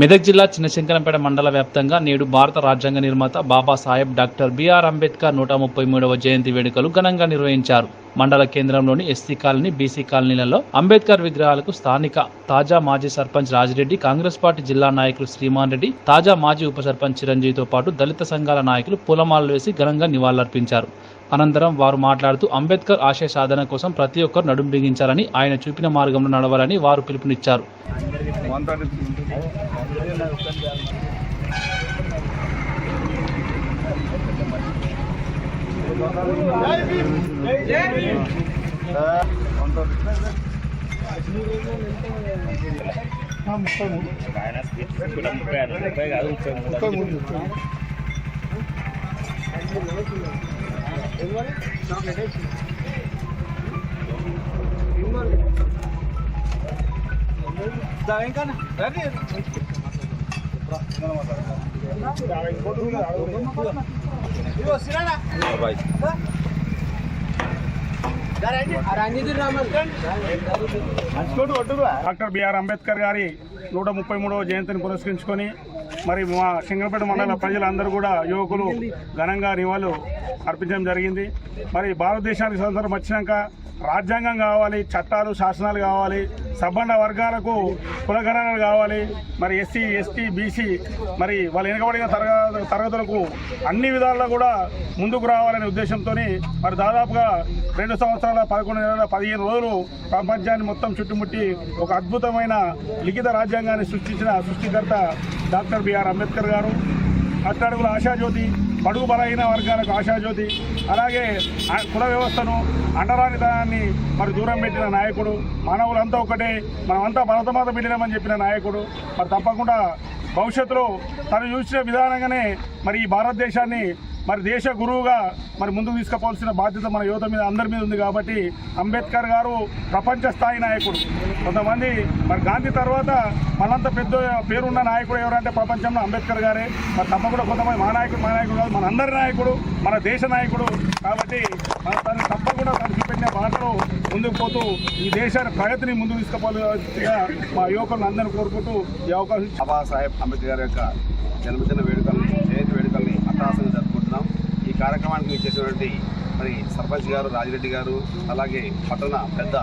మెదక్ జిల్లా చిన్నశంకరంపేట మండల వ్యాప్తంగా నేడు భారత రాజ్యాంగ నిర్మాత బాబాసాహెబ్ డాక్టర్ బిఆర్ అంబేద్కర్ నూట ముప్పై మూడవ జయంతి వేడుకలు ఘనంగా నిర్వహించారు. మండల కేంద్రంలోని ఎస్సీ కాలనీ బీసీ కాలనీలలో అంబేద్కర్ విగ్రహాలకు స్థానిక తాజా మాజీ సర్పంచ్ రాజిరెడ్డి కాంగ్రెస్ పార్టీ జిల్లా నాయకులు శ్రీమాన్ రెడ్డి తాజా మాజీ ఉప సర్పంచ్ చిరంజీవితో పాటు దళిత సంఘాల నాయకులు పూలమాలలు వేసి ఘనంగా నివాళులర్పించారు. అనంతరం వారు మాట్లాడుతూ అంబేద్కర్ ఆశయ సాధన కోసం ప్రతి ఒక్కరు నడుం బిగించాలని ఆయన చూపిన మార్గంలో నడవాలని వారు పిలుపునిచ్చారు. డాక్టర్ బిఆర్ అంబేద్కర్ గారి నూట ముప్పై మూడవ జయంతిని పురస్కరించుకొని మరి మా సింగపేట మండల ప్రజలందరూ కూడా యువకులు ఘనంగా నివాళులు అర్పించడం జరిగింది. మరి భారతదేశానికి స్వతంత్రం వచ్చినాక రాజ్యాంగం కావాలి చట్టాలు శాసనాలు కావాలి సబ్బండ వర్గాలకు కులగణనలు కావాలి. మరి ఎస్సీ ఎస్టీ బీసీ మరి వాళ్ళు వెనుకబడిన తరగ తరగతులకు అన్ని విధాల్లో కూడా ముందుకు రావాలనే ఉద్దేశంతో మరి దాదాపుగా రెండు సంవత్సరాల పదకొండు నెలల పదిహేను రోజులు ప్రపంచాన్ని మొత్తం చుట్టుముట్టి ఒక అద్భుతమైన లిఖిత రాజ్యాంగాన్ని సృష్టించిన సృష్టికర్త డాక్టర్ బిఆర్ అంబేద్కర్ గారు. అట్టడుగుల ఆశాజ్యోతి బడుగు బలహీన వర్గాలకు ఆశాజ్యోతి అలాగే ఆ కుల వ్యవస్థను అంటరానితనాన్ని మరి దూరం పెట్టిన నాయకుడు మానవులంతా ఒకటే మనమంతా భరతమాత బిడ్డలేమని చెప్పిన నాయకుడు. మరి తప్పకుండా భవిష్యత్తులో తను చూసిన విధానంగానే మరి ఈ భారతదేశాన్ని మరి దేశ గురువుగా మరి ముందుకు తీసుకుపోవాల్సిన బాధ్యత మన యువత మీద అందరి మీద ఉంది కాబట్టి అంబేద్కర్ గారు ప్రపంచ స్థాయి నాయకుడు. కొంతమంది మరి గాంధీ తర్వాత మనంత పెద్ద పేరున్న నాయకుడు ఎవరంటే ప్రపంచంలో అంబేద్కర్ గారే. మరి తప్పకుండా కొంతమంది మా నాయకుడు మా నాయకుడు కాదు మన అందరి నాయకుడు మన దేశ నాయకుడు. కాబట్టి మన తను తప్పకుండా తను చూపెట్టిన బాటలో ముందుకు పోతూ ఈ దేశాన్ని ప్రగతిని ముందుకు తీసుకుపోవాల్సిగా మా యువకులను అందరినీ కోరుకుంటూ ఈ అవకాశం బాబాసాహెబ్ అంబేద్కర్ యొక్క జన్మదిన వేడుక జయంతి వేడుకల్ని అట్టహాసంగా జరుపుకుంటున్నాం ఈ కార్యక్రమానికి ఇచ్చేసినటువంటి మరి సర్పంచ్ గారు రాజిరెడ్డి గారు అలాగే పట్టణ పెద్ద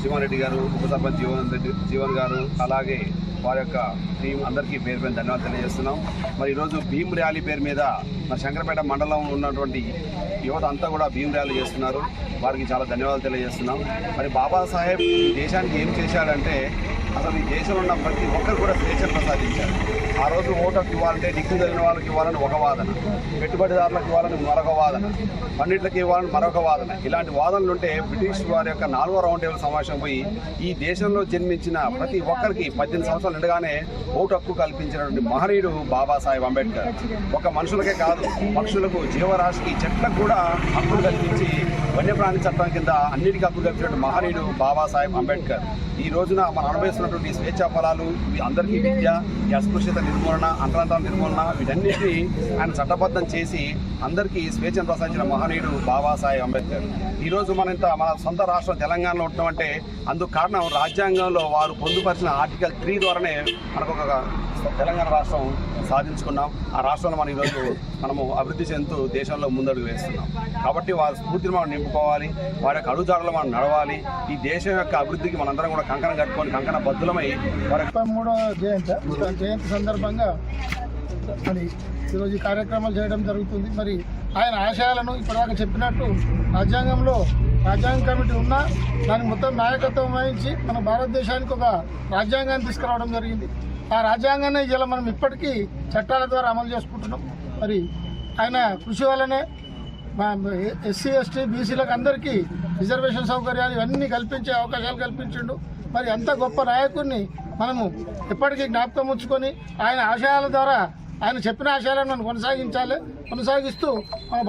శివారెడ్డి గారు ఉప సర్పంచ్ జీవన్ రెడ్డి జీవన్ గారు అలాగే వారి యొక్క టీం అందరికీ పేరు మీద ధన్యవాదాలు తెలియజేస్తున్నాం. మరి ఈరోజు భీమ్ ర్యాలీ పేరు మీద మరి శంకరపేట మండలం ఉన్నటువంటి యువత అంతా కూడా భీమ్ ర్యాలీ చేస్తున్నారు. వారికి చాలా ధన్యవాదాలు తెలియజేస్తున్నాం. మరి బాబాసాహెబ్ దేశానికి ఏం చేశాడంటే అసలు ఈ దేశంలో ఉన్న ప్రతి ఒక్కరు కూడా స్వేచ్ఛను ప్రసాదించారు. ఆ రోజు ఓటర్కి ఇవ్వాలంటే డిగ్రీ చదివిన వాళ్ళకి ఇవ్వాలని ఒక వాదన పెట్టుబడిదారులకు ఇవ్వాలని మరొక వాదన పండిట్లకి ఇవ్వాలని మరొక వాదన. ఇలాంటి వాదనలు ఉంటే బ్రిటిష్ వారి యొక్క నాలుగో రౌండ్ టేబుల్ సమావేశం పోయి ఈ దేశంలో జన్మించిన ప్రతి ఒక్కరికి పద్దెనిమిది సంవత్సరాలు ఉండగానే ఓటు హక్కు కల్పించినటువంటి మహనీయుడు బాబాసాహెబ్ అంబేద్కర్. ఒక మనుషులకే కాదు పక్షులకు జీవరాశికి చెట్లకు కూడా హక్కులు కల్పించి వన్యప్రాణి చట్టం కింద అన్నిటికీ హక్కు కల్పించినటువంటి మహనీయుడు బాబాసాహెబ్ అంబేద్కర్. ఈ రోజున మనం అనుభవిస్తున్నటువంటి స్వేచ్ఛా ఫలాలు అందరికీ విద్య ఈ అస్పృశ్యత నిర్మూలన అంతరాంతరాల నిర్మూలన వీటన్నిటిని ఆయన చట్టబద్ధం చేసి అందరికీ స్వేచ్ఛను ప్రసాదించిన మహనీయుడు బాబాసాహెబ్ అంబేద్కర్. ఈ రోజు మన ఇంత మన సొంత రాష్ట్రం తెలంగాణలో ఉండటమంటే అందుకు కారణం రాజ్యాంగంలో వారు పొందుపరిచిన ఆర్టికల్ త్రీ ద్వారా ద్వారానే మనకు ఒక తెలంగాణ రాష్ట్రం సాధించుకున్నాం. ఆ రాష్ట్రంలో మనం ఈరోజు మనము అభివృద్ధి చెందుతూ దేశంలో ముందడుగు వేస్తున్నాం. కాబట్టి వారి స్ఫూర్తిని మనం నింపుకోవాలి. వారి యొక్క అడుగుజాడలు మనం నడవాలి. ఈ దేశం యొక్క అభివృద్ధికి మనందరం కూడా కంకణం కట్టుకొని కంకణ బద్దులమై వారి ముప్పై జయంతి జయంతి సందర్భంగా మరి ఈరోజు కార్యక్రమాలు చేయడం జరుగుతుంది. మరి ఆయన ఆశయాలను ఇప్పటిదాకా చెప్పినట్టు రాజ్యాంగంలో రాజ్యాంగ కమిటీ ఉన్నా దానికి మొత్తం నాయకత్వం వహించి మన భారతదేశానికి ఒక రాజ్యాంగాన్ని తీసుకురావడం జరిగింది. ఆ రాజ్యాంగాన్ని ఇలా మనం ఇప్పటికీ చట్టాల ద్వారా అమలు చేసుకుంటున్నాం. మరి ఆయన కృషి వల్లనే ఎస్సీ ఎస్టీ బీసీలకు అందరికీ రిజర్వేషన్ సౌకర్యాలు ఇవన్నీ కల్పించే అవకాశాలు కల్పించిండు. మరి అంత గొప్ప నాయకుడిని మనము ఎప్పటికీ జ్ఞాపకం ఉంచుకొని ఆయన ఆశయాల ద్వారా ఆయన చెప్పిన ఆశయాలను మనం కొనసాగించాలి కొనసాగిస్తూ మన భారత